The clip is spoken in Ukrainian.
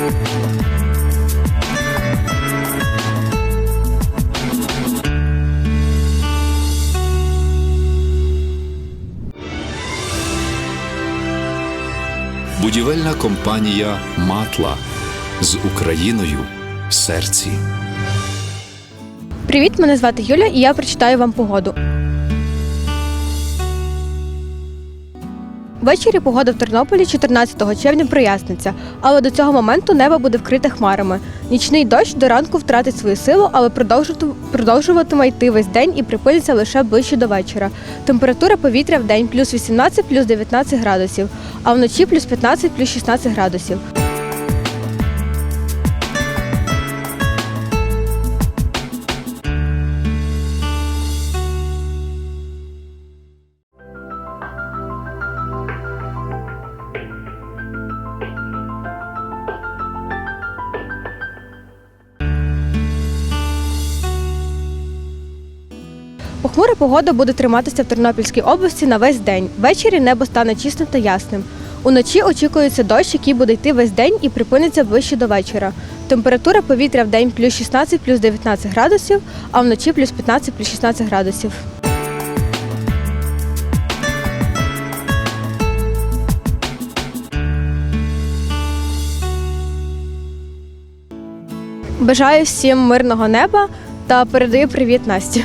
Будівельна компанія Матла з Україною в серці. Привіт, мене звати Юля, і я прочитаю вам погоду. Ввечері погода в Тернополі 14 червня проясниться, але до цього моменту небо буде вкрите хмарами. Нічний дощ до ранку втратить свою силу, але продовжуватиме йти весь день і припиниться лише ближче до вечора. Температура повітря в день плюс 18, плюс 19 градусів, а вночі плюс 15, плюс 16 градусів. Похмура погода буде триматися в Тернопільській області на весь день. Ввечері небо стане чистим та ясним. Уночі очікується дощ, який буде йти весь день і припиниться ближче до вечора. Температура повітря в день плюс 16, плюс 19 градусів, а вночі плюс 15, плюс 16 градусів. Бажаю всім мирного неба та передаю привіт Насті.